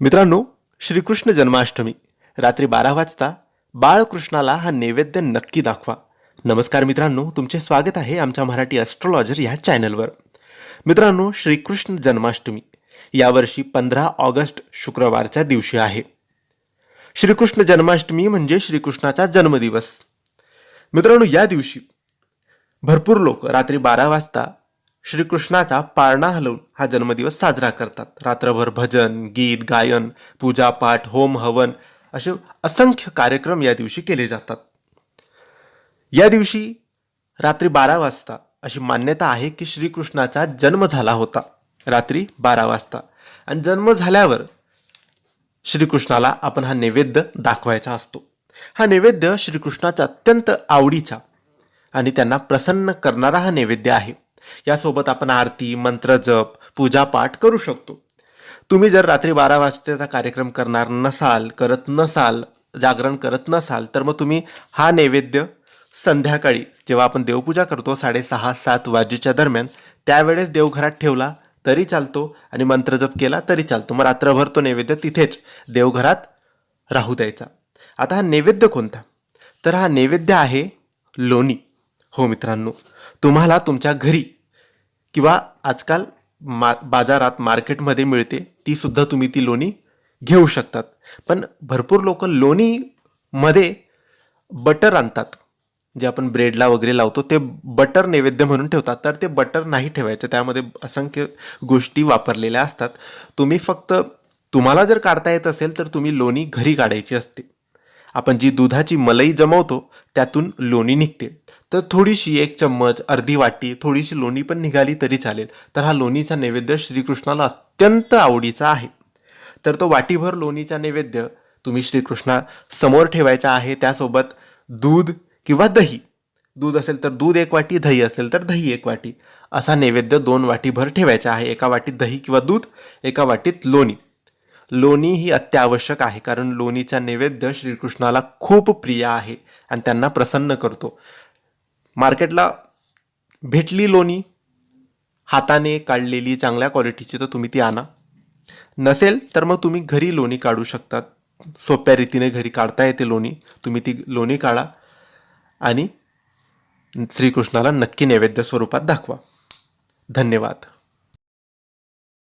मित्रांनो श्रीकृष्ण जन्माष्टमी रात्री बारा वाजता बाळकृष्णाला हा नैवेद्य नक्की दाखवा. नमस्कार मित्रांनो तुमचे स्वागत आहे आमच्या मराठी ॲस्ट्रॉलॉजर ह्या चॅनलवर मित्रांनो श्रीकृष्ण जन्माष्टमी यावर्षी पंधरा ऑगस्ट शुक्रवारच्या दिवशी आहे. श्रीकृष्ण जन्माष्टमी म्हणजे श्रीकृष्णाचा जन्मदिवस. मित्रांनो या दिवशी भरपूर लोक रात्री बारा वाजता श्रीकृष्णाचा पाळणा हलवून हा जन्मदिवस साजरा करतात. रात्रभर भजन गीत गायन पूजापाठ होम हवन असे असंख्य कार्यक्रम या दिवशी केले जातात. या दिवशी रात्री बारा वाजता अशी मान्यता आहे की श्रीकृष्णाचा जन्म झाला होता. रात्री बारा वाजता. आणि जन्म झाल्यावर श्रीकृष्णाला आपण हा नैवेद्य दाखवायचा असतो. हा नैवेद्य श्रीकृष्णाचा अत्यंत आवडीचा आणि त्यांना प्रसन्न करणारा हा नैवेद्य आहे. यासोबत आपण आरती मंत्र जप पूजापाठ करू शकतो. तुम्ही जर रात्री बारा वाजताचा कार्यक्रम करणार नसाल करत नसाल जागरण करत नसाल तर मग तुम्ही हा नैवेद्य संध्याकाळी जेव्हा आपण देवपूजा करतो साडेसहा सात वाजेच्या दरम्यान त्यावेळेस देवघरात ठेवला तरी चालतो आणि मंत्रजप केला तरी चालतो. मग रात्रभर तो नैवेद्य तिथेच देवघरात राहू द्यायचा. आता हा नैवेद्य कोणता? तर हा नैवेद्य आहे लोणी. हो मित्रांनो तुम्हाला तुमच्या घरी किंवा आजकाल मा बाजारात मार्केटमध्ये मिळते तीसुद्धा तुम्ही ती लोणी घेऊ शकतात. पण भरपूर लोक लोणीमध्ये बटर आणतात. जे आपण ब्रेडला वगैरे लावतो ते बटर नैवेद्य म्हणून ठेवतात. तर ते बटर नाही ठेवायचं. त्यामध्ये असंख्य गोष्टी वापरलेल्या असतात. तुम्ही फक्त तुम्हाला जर काढता येत असेल तर तुम्ही लोणी घरी काढायची असते. आपण जी दुधाची मलई जमवतो त्यातून लोणी निघते. तर थोडीशी एक चम्मच अर्धी वाटी थोडीशी लोणी पण निघाली तरी चालेल. तर हा लोणीचा नैवेद्य श्रीकृष्णाला अत्यंत आवडीचा आहे. तर तो वाटीभर लोणीचा नैवेद्य तुम्ही श्रीकृष्णा समोर ठेवायचा आहे. त्यासोबत दूध किंवा दही. दूध असेल तर दूध एक वाटी दही असेल तर दही एक वाटी. असा नैवेद्य दोन वाटीभर ठेवायचा आहे. एका वाटीत दही किंवा दूध एका वाटीत लोणी. लोणी ही अत्यावश्यक आहे कारण लोणीचा नैवेद्य श्रीकृष्णाला खूप प्रिय आहे आणि त्यांना प्रसन्न करतो. मार्केटला भेटली लोणी हाताने काढलेली चांगल्या क्वालिटीची तर तुम्ही ती आणा. नसेल तर मग तुम्ही घरी लोणी काढू शकतात. सोप्या रीतीने घरी काढता येते लोणी तुम्ही ती लोणी काढा आणि श्रीकृष्णाला नक्की नैवेद्य स्वरूपात दाखवा. धन्यवाद.